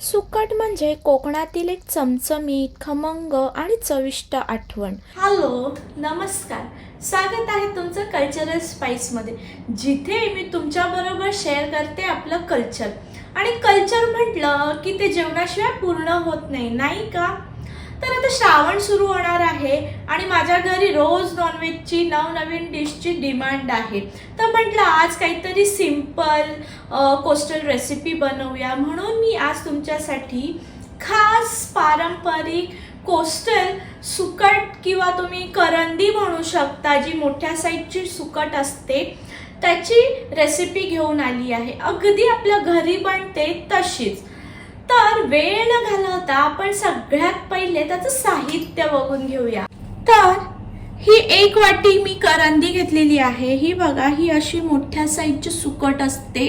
सुकट म्हणजे कोकणातील एक चमचमीत खमंग आणि चविष्ट आठवण. हॅलो नमस्कार. स्वागत आहे तुमचं कल्चरल स्पाइसमध्ये जिथे मी तुमच्याबरोबर शेअर करते आपलं कल्चर आणि कल्चर म्हटलं की ते जेवणाशिवाय पूर्ण होत नाही नाही का? तर आता श्रावण सुरू होणार आहे आणि माझ्या घरी रोज नॉनव्हेजची नवनवीन डिशची डिमांड आहे. तर म्हटलं आज काहीतरी सिंपल कोस्टल रेसिपी बनवूया. म्हणून मी आज तुमच्यासाठी खास पारंपरिक कोस्टल सुकट किंवा तुम्ही करंदी म्हणू शकता जी मोठ्या साईजची सुकट असते त्याची रेसिपी घेऊन आली आहे. अगदी आपल्या घरी बनते तशीच. तर वेळ न घालवता आपण सगळ्यात पहिले त्याचं साहित्य बघून घेऊया. तर ही एक वाटी मी करंदी घेतलेली आहे. ही बघा ही अशी मोठ्या साईजची सुकट असते.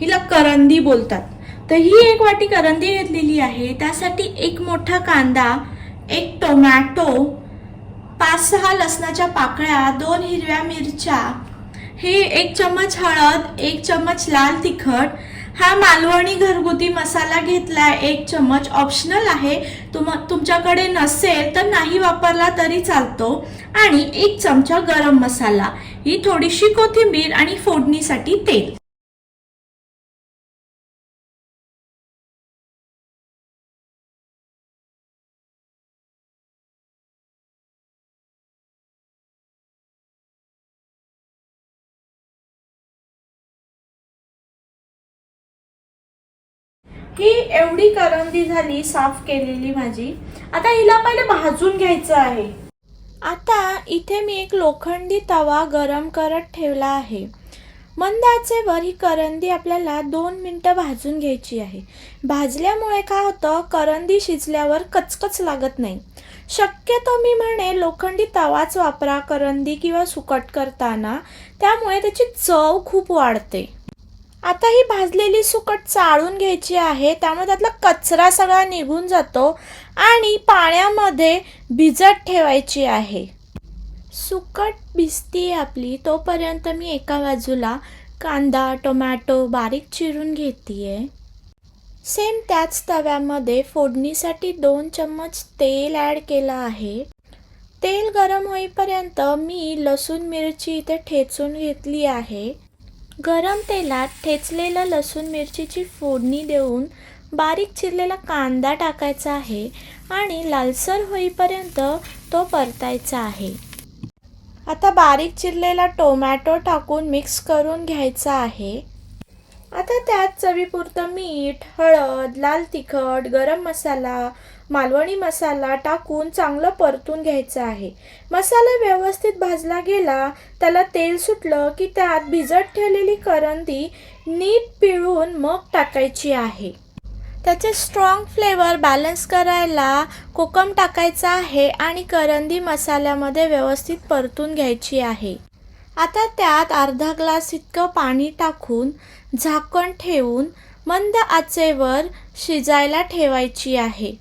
हिला करंदी बोलतात. तर ही एक वाटी करंदी घेतलेली आहे. त्यासाठी एक मोठा कांदा एक टोमॅटो पाच सहा लसणाच्या पाकळ्या दोन हिरव्या मिरच्या हे एक चम्मच हळद एक चम्मच लाल तिखट हा मालवणी घरगुती मसाला घेतलाय. एक चम्मच ऑप्शनल आहे. तुम तुमच्याकडे नसेल तर नाही वापरला तरी चालतो. आणि एक चमचा गरम मसाला. ही थोडीशी कोथिंबीर आणि फोडणीसाठी तेल. ही एवढी करंदी झाली साफ केलेली माझी. आता हिला पहिले भाजून घ्यायचं आहे. आता इथे मी एक लोखंडी तवा गरम करत ठेवला आहे. मंद वर ही करंदी आपल्याला दोन मिनटं भाजून घ्यायची आहे. भाजल्यामुळे काय होतं करंदी शिजल्यावर कचकच लागत नाही. शक्यतो मी म्हणे लोखंडी तवाच वापरा करंदी किंवा सुकट करताना. त्यामुळे त्याची चव खूप वाढते. आता ही भाजलेली सुकट चाळून घ्यायची आहे त्यामुळे त्यातला कचरा सगळा निघून जातो आणि पाण्यामध्ये भिजत ठेवायची आहे. सुकट भिजती आपली तोपर्यंत मी एका बाजूला कांदा टोमॅटो बारीक चिरून घेते सेम त्याच तव्यामध्ये फोडणीसाठी दोन चम्मच तेल ॲड केलं आहे. तेल गरम होईपर्यंत मी लसूण मिरची इथे ठेचून घेतली आहे. गरम तेलात ठेचलेलं लसूण मिरचीची फोडणी देऊन बारीक चिरलेला कांदा टाकायचा आहे आणि लालसर होईपर्यंत तो परतायचा आहे. आता बारीक चिरलेला टोमॅटो टाकून मिक्स करून घ्यायचा आहे. आता त्यात चवीपुरतं मीठ हळद लाल तिखट गरम मसाला मालवणी मसाला टाकून चांगलं परतून घ्यायचं आहे. मसाला व्यवस्थित भाजला गेला त्याला तेल सुटलं की त्यात भिजत ठेवलेली करंदी नीट पिळून मग टाकायची आहे. त्याचे स्ट्रॉंग फ्लेवर बॅलन्स करायला कोकम टाकायचा आहे आणि करंदी मसाल्यामध्ये व्यवस्थित परतून घ्यायची आहे. आता त्यात अर्धा ग्लास इतकं पाणी टाकून झाकण ठेवून मंद आचेवर शिजायला ठेवायची आहे.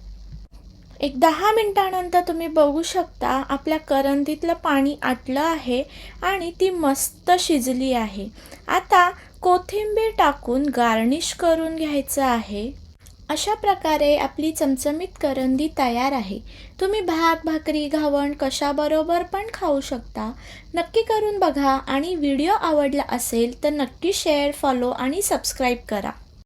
एक दहा मिनटानंतर तुम्ही बघू शकता आपल्या करंदीतलं पाणी आटलं आहे आणि ती मस्त शिजली आहे. आता कोथिंबीर टाकून गार्निश करून घ्यायचं आहे. अशा प्रकारे आपली चमचमीत करंदी तयार आहे. तुम्ही भात भाकरी घावण कशाबरोबर पण खाऊ शकता. नक्की करून बघा आणि व्हिडिओ आवडला असेल तर नक्की शेअर फॉलो आणि सबस्क्राईब करा.